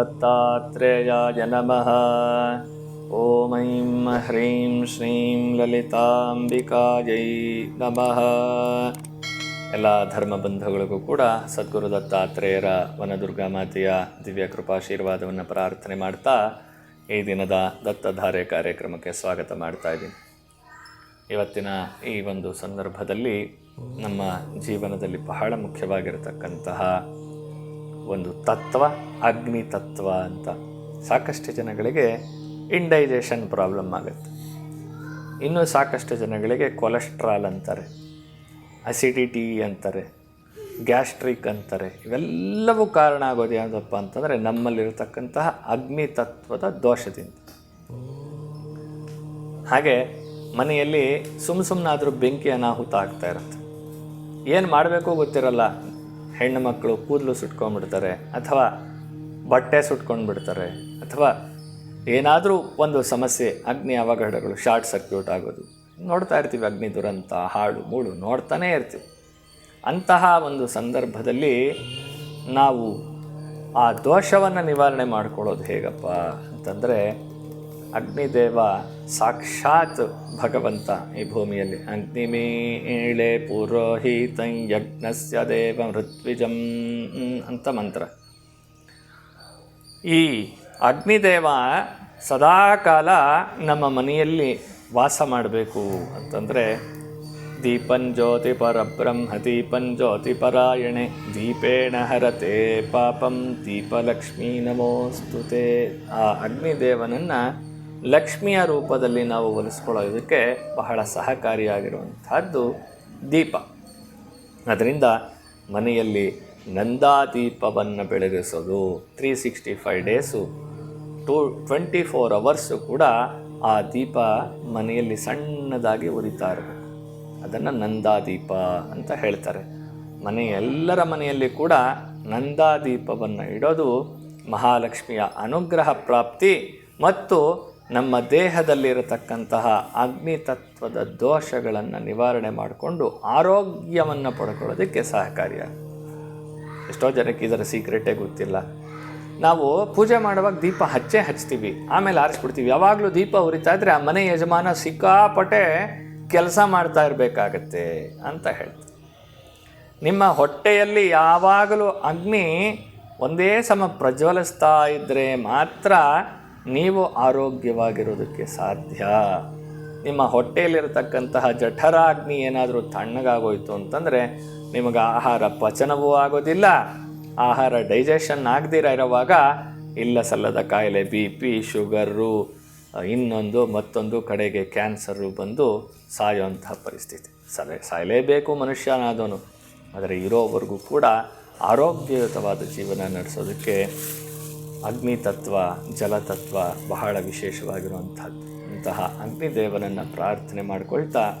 दत्तात्रेयाय नमः ॐ ऐं ह्रीं श्रीं ಲಲಿತಾಂಬಿಕಾಯೈ ನಮಃ ಎಲ್ಲ ಧರ್ಮ ಬಂಧುಗಳಿಗೂ ಕೂಡ ಸದ್ಗುರು ದತ್ತಾತ್ರೇಯರ ವನದುರ್ಗಾ ಮಾತೆಯ ದಿವ್ಯ ಕೃಪಾಶೀರ್ವಾದವನ್ನು ಪ್ರಾರ್ಥನೆ ಮಾಡ್ತಾ ಈ ದಿನದ ದತ್ತಧಾರೆ ಕಾರ್ಯಕ್ರಮಕ್ಕೆ ಸ್ವಾಗತ ಮಾಡ್ತಾ ಇದ್ದೀನಿ ಇವತ್ತಿನ ಈ ಒಂದು ಸಂದರ್ಭದಲ್ಲಿ ನಮ್ಮ ಜೀವನದಲ್ಲಿ ಬಹಳ ಮುಖ್ಯವಾಗಿರತಕ್ಕಂತಹ ಒಂದು ತತ್ವ, ಅಗ್ನಿ ತತ್ವ ಅಂತ. ಸಾಕಷ್ಟು ಜನಗಳಿಗೆ ಇಂಡೈಜೆಷನ್ ಪ್ರಾಬ್ಲಮ್ ಆಗುತ್ತೆ. ಇನ್ನೂ ಸಾಕಷ್ಟು ಜನಗಳಿಗೆ ಕೊಲೆಸ್ಟ್ರಾಲ್ ಅಂತಾರೆ, ಅಸಿಡಿಟಿ ಅಂತಾರೆ, ಗ್ಯಾಸ್ಟ್ರಿಕ್ ಅಂತಾರೆ. ಇವೆಲ್ಲವೂ ಕಾರಣ ಆಗೋದು ಯಾವುದಪ್ಪ ಅಂತಂದರೆ ನಮ್ಮಲ್ಲಿರತಕ್ಕಂತಹ ಅಗ್ನಿ ತತ್ವದ ದೋಷದಿಂದ. ಹಾಗೆ ಮನೆಯಲ್ಲಿ ಸುಮ್ಮ ಸುಮ್ಮನಾದರೂ ಬೆಂಕಿ ಅನಾಹುತ ಆಗ್ತಾ ಇರುತ್ತೆ. ಏನು ಮಾಡಬೇಕು ಗೊತ್ತಿರಲ್ಲ ಹೆಣ್ಣು ಮಕ್ಕಳು ಕೂದಲು ಸುಟ್ಕೊಂಡ್ಬಿಡ್ತಾರೆ ಅಥವಾ ಬಟ್ಟೆ ಸುಟ್ಕೊಂಡ್ಬಿಡ್ತಾರೆ ಅಥವಾ ಏನಾದರೂ ಒಂದು ಸಮಸ್ಯೆ, ಅಗ್ನಿ ಅವಘಡಗಳು, ಶಾರ್ಟ್ ಸರ್ಕ್ಯೂಟ್ ಆಗೋದು. ನೋಡ್ತಾ ಇರ್ತೀವಿ ಅಗ್ನಿ, ದುರಂತ, ಹಾಳು, ಮೂಳು ನೋಡ್ತಾನೆ ಇರ್ತೀವಿ. ಅಂತಹ ಒಂದು ಸಂದರ್ಭದಲ್ಲಿ ನಾವು ಆ ದೋಷವನ್ನು ನಿವಾರಣೆ ಮಾಡ್ಕೊಳ್ಳೋದು ಹೇಗಪ್ಪ ಅಂತಂದರೆ ಅಗ್ನಿದೇವ ಸಾಕ್ಷಾತ್ ಭಗವಂತ ಈ ಭೂಮಿಯಲ್ಲಿ. ಅಗ್ನಿಮೇಳೆ ಪುರೋಹಿತಂ ಯಜ್ಞಸ್ಯ ದೇವ ಮೃತ್ವಿಜಂ ಅಂತ ಮಂತ್ರ. ಈ ಅಗ್ನಿದೇವ ಸದಾಕಾಲ ನಮ್ಮ ಮನೆಯಲ್ಲಿ ವಾಸ ಮಾಡಬೇಕು ಅಂತಂದರೆ ದೀಪಂ ಜ್ಯೋತಿ ಪರಬ್ರಹ್ಮ, ದೀಪಂ ಜ್ಯೋತಿ ಪರಾಯಣೆ, ದೀಪೇಣ ಹರತೆ ಪಾಪಂ ದೀಪಲಕ್ಷ್ಮೀ ನಮೋಸ್ತುತೆ ಆ ಅಗ್ನಿದೇವನನ್ನು ಲಕ್ಷ್ಮಿಯ ರೂಪದಲ್ಲಿ ನಾವು ಒಲಿಸ್ಕೊಳ್ಳೋದಕ್ಕೆ ಬಹಳ ಸಹಕಾರಿಯಾಗಿರುವಂತಹದ್ದು ದೀಪ. ಅದರಿಂದ ಮನೆಯಲ್ಲಿ ನಂದಾದೀಪವನ್ನು ಬೆಳಗಿಸೋದು three sixty five days two twenty four hours ಕೂಡ ಆ ದೀಪ ಮನೆಯಲ್ಲಿ ಸಣ್ಣದಾಗಿ ಉರಿತಾ ಇರಬೇಕು. ಅದನ್ನು ನಂದಾದೀಪ ಅಂತ ಹೇಳ್ತಾರೆ. ಮನೆ ಎಲ್ಲರ ಮನೆಯಲ್ಲಿ ಕೂಡ ನಂದಾದೀಪವನ್ನು ಇಡೋದು ಮಹಾಲಕ್ಷ್ಮಿಯ ಅನುಗ್ರಹ ಪ್ರಾಪ್ತಿ ಮತ್ತು ನಮ್ಮ ದೇಹದಲ್ಲಿರತಕ್ಕಂತಹ ಅಗ್ನಿ ತತ್ವದ ದೋಷಗಳನ್ನು ನಿವಾರಣೆ ಮಾಡಿಕೊಂಡು ಆರೋಗ್ಯವನ್ನು ಪಡ್ಕೊಳ್ಳೋದಕ್ಕೆ ಸಹಕಾರಿಯಾಗುತ್ತೆ ಎಷ್ಟೋ ಜನಕ್ಕೆ ಇದರ ಸೀಕ್ರೆಟೇ ಗೊತ್ತಿಲ್ಲ. ನಾವು ಪೂಜೆ ಮಾಡುವಾಗ ದೀಪ ಹಚ್ಚೇ ಹಚ್ತೀವಿ. ಆಮೇಲೆ ಆರಿಸ್ಬಿಡ್ತೀವಿ. ಯಾವಾಗಲೂ ದೀಪ ಉರಿತಾ ಇದ್ರೆ ಆ ಮನೆ ಯಜಮಾನ ಸಿಕ್ಕಾಪಟ್ಟೆ ಕೆಲಸ ಮಾಡ್ತಾ ಇರಬೇಕಾಗತ್ತೆ ಅಂತ ಹೇಳ್ತೀವಿ ನಿಮ್ಮ ಹೊಟ್ಟೆಯಲ್ಲಿ ಯಾವಾಗಲೂ ಅಗ್ನಿ ಒಂದೇ ಸಮ ಪ್ರಜ್ವಲಿಸ್ತಾ ಇದ್ದರೆ ಮಾತ್ರ ನೀವು ಆರೋಗ್ಯವಾಗಿರೋದಕ್ಕೆ ಸಾಧ್ಯ. ನಿಮ್ಮ ಹೊಟ್ಟೆಯಲ್ಲಿರತಕ್ಕಂತಹ ಜಠರಾಗ್ನಿ ಏನಾದರೂ ತಣ್ಣಗಾಗೋಯ್ತು ಅಂತಂದರೆ ನಿಮಗೆ ಆಹಾರ ಪಚನವೂ ಆಗೋದಿಲ್ಲ. ಆಹಾರ ಡೈಜೆಷನ್ ಆಗದಿರ ಇರುವಾಗ ಇಲ್ಲ ಸಲ್ಲದ ಕಾಯಿಲೆ, ಬಿ ಪಿ, ಶುಗರು, ಇನ್ನೊಂದು ಮತ್ತೊಂದು ಕಡೆಗೆ ಕ್ಯಾನ್ಸರು ಬಂದು ಸಾಯುವಂತಹ ಪರಿಸ್ಥಿತಿ. ಸಲೇ ಸಾಯಲೇಬೇಕು ಮನುಷ್ಯನಾದವನು. ಆದರೆ ಇರೋವರೆಗೂ ಕೂಡ ಆರೋಗ್ಯಯುತವಾದ ಜೀವನ ನಡೆಸೋದಕ್ಕೆ ಅಗ್ನಿ ತತ್ವ ಜಲತತ್ವ ಬಹಳ ವಿಶೇಷವಾಗಿರುವಂಥದ್ದು. ಅಂತಹ ಅಗ್ನಿದೇವನನ್ನು ಪ್ರಾರ್ಥನೆ ಮಾಡಿಕೊಳ್ತಾ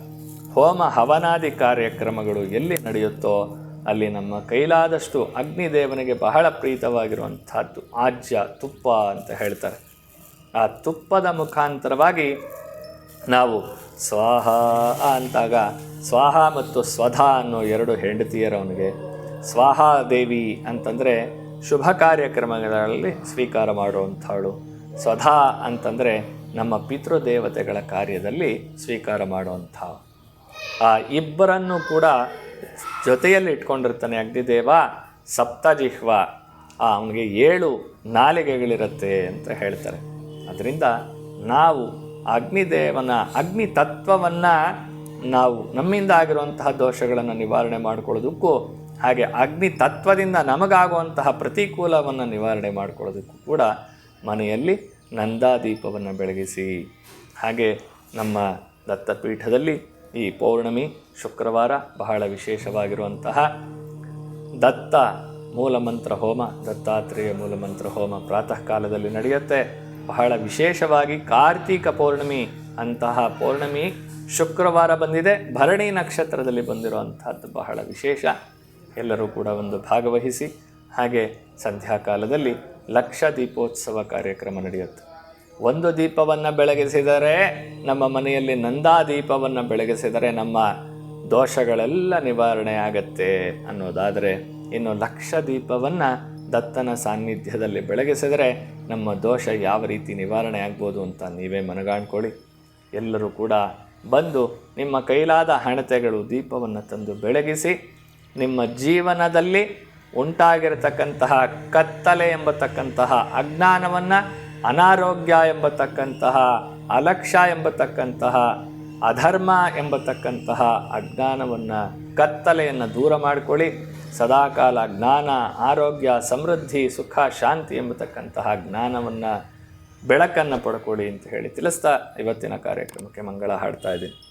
ಹೋಮ ಹವನಾದಿ ಕಾರ್ಯಕ್ರಮಗಳು ಎಲ್ಲಿ ನಡೆಯುತ್ತೋ ಅಲ್ಲಿ ನಮ್ಮ ಕೈಲಾದಷ್ಟು ಅಗ್ನಿದೇವನಿಗೆ ಬಹಳ ಪ್ರೀತವಾಗಿರುವಂಥದ್ದು. ಆಜ್ಯ, ತುಪ್ಪ ಅಂತ ಹೇಳ್ತಾರೆ. ಆ ತುಪ್ಪದ ಮುಖಾಂತರವಾಗಿ ನಾವು ಸ್ವಾಹ ಅಂತಾಗ ಸ್ವಾಹ ಮತ್ತು ಸ್ವಧ ಅನ್ನೋ ಎರಡು ಹೆಂಡತಿಯರವನಿಗೆ ಸ್ವಾಹಾ ದೇವಿ ಅಂತಂದರೆ ಶುಭ ಕಾರ್ಯಕ್ರಮಗಳಲ್ಲಿ ಸ್ವೀಕಾರ ಮಾಡುವಂಥವಳು. ಸ್ವಧಾ ಅಂತಂದರೆ ನಮ್ಮ ಪಿತೃದೇವತೆಗಳ ಕಾರ್ಯದಲ್ಲಿ ಸ್ವೀಕಾರ ಮಾಡುವಂಥ. ಆ ಇಬ್ಬರನ್ನು ಕೂಡ ಜೊತೆಯಲ್ಲಿ ಇಟ್ಕೊಂಡಿರ್ತಾನೆ ಅಗ್ನಿದೇವ, ಸಪ್ತಜಿಹ್ವ. ಆ ಅವನಿಗೆ ಏಳು ನಾಲಿಗೆಗಳಿರುತ್ತೆ ಅಂತ ಹೇಳ್ತಾರೆ. ಅದರಿಂದ ನಾವು ಅಗ್ನಿದೇವನ ಅಗ್ನಿ ತತ್ವವನ್ನು ನಾವು ನಮ್ಮಿಂದ ಆಗಿರುವಂತಹ ದೋಷಗಳನ್ನು ನಿವಾರಣೆ ಮಾಡಿಕೊಳ್ಳೋದಕ್ಕೂ ಹಾಗೆ ಅಗ್ನಿ ತತ್ವದಿಂದ ನಮಗಾಗುವಂತಹ ಪ್ರತಿಕೂಲವನ್ನು ನಿವಾರಣೆ ಮಾಡಿಕೊಳ್ಳೋದಕ್ಕೂ ಕೂಡ ಮನೆಯಲ್ಲಿ ನಂದಾದೀಪವನ್ನು ಬೆಳಗಿಸಿ. ಹಾಗೆ ನಮ್ಮ ದತ್ತಪೀಠದಲ್ಲಿ ಈ ಪೌರ್ಣಮಿ ಶುಕ್ರವಾರ ಬಹಳ ವಿಶೇಷವಾಗಿರುವಂತಹ ದತ್ತ ಮೂಲಮಂತ್ರ ಹೋಮ, ದತ್ತಾತ್ರೇಯ ಮೂಲಮಂತ್ರ ಹೋಮ ಪ್ರಾತಃ ಕಾಲದಲ್ಲಿ ನಡೆಯುತ್ತೆ. ಬಹಳ ವಿಶೇಷವಾಗಿ ಕಾರ್ತೀಕ ಪೌರ್ಣಮಿ ಅಂತಹ ಪೌರ್ಣಮಿ ಶುಕ್ರವಾರ ಬಂದಿದೆ. ಭರಣಿ ನಕ್ಷತ್ರದಲ್ಲಿ ಬಂದಿರುವಂಥದ್ದು ಬಹಳ ವಿಶೇಷ. ಎಲ್ಲರೂ ಕೂಡ ಒಂದು ಭಾಗವಹಿಸಿ, ಹಾಗೆ ಸಂಧ್ಯಾಕಾಲದಲ್ಲಿ ಲಕ್ಷ ದೀಪೋತ್ಸವ ಕಾರ್ಯಕ್ರಮ ನಡೆಯುತ್ತೆ. ಒಂದು ದೀಪವನ್ನು ಬೆಳಗಿಸಿದರೆ, ನಮ್ಮ ಮನೆಯಲ್ಲಿ ನಂದಾ ದೀಪವನ್ನು ಬೆಳಗಿಸಿದರೆ ನಮ್ಮ ದೋಷಗಳೆಲ್ಲ ನಿವಾರಣೆ ಆಗತ್ತೆ ಅನ್ನೋದಾದರೆ, ಇನ್ನು ಲಕ್ಷ ದೀಪವನ್ನು ದತ್ತನ ಸಾನ್ನಿಧ್ಯದಲ್ಲಿ ಬೆಳಗಿಸಿದರೆ ನಮ್ಮ ದೋಷ ಯಾವ ರೀತಿ ನಿವಾರಣೆ ಆಗ್ಬೋದು ಅಂತ ನೀವೇ ಮನಗಾಣ್ಕೊಳ್ಳಿ. ಎಲ್ಲರೂ ಕೂಡ ಬಂದು ನಿಮ್ಮ ಕೈಲಾದ ಹಣತೆಗಳು ದೀಪವನ್ನು ತಂದು ಬೆಳಗಿಸಿ ನಿಮ್ಮ ಜೀವನದಲ್ಲಿ ಉಂಟಾಗಿರತಕ್ಕಂತಹ ಕತ್ತಲೆ ಎಂಬತಕ್ಕಂತಹ ಅಜ್ಞಾನವನ್ನು, ಅನಾರೋಗ್ಯ ಎಂಬತಕ್ಕಂತಹ, ಅಲಕ್ಷ್ಯ ಎಂಬತಕ್ಕಂತಹ, ಅಧರ್ಮ ಎಂಬತಕ್ಕಂತಹ ಅಜ್ಞಾನವನ್ನು, ಕತ್ತಲೆಯನ್ನು ದೂರ ಮಾಡಿಕೊಳ್ಳಿ. ಸದಾಕಾಲ ಜ್ಞಾನ, ಆರೋಗ್ಯ, ಸಮೃದ್ಧಿ, ಸುಖ, ಶಾಂತಿ ಎಂಬತಕ್ಕಂತಹ ಜ್ಞಾನವನ್ನು ಬೆಳಕನ್ನು ಪಡ್ಕೊಳ್ಳಿ ಅಂತ ಹೇಳಿ ತಿಳಿಸ್ತಾ ಇವತ್ತಿನ ಕಾರ್ಯಕ್ರಮಕ್ಕೆ ಮಂಗಳ ಹಾಡ್ತಾ ಇದ್ದೀನಿ.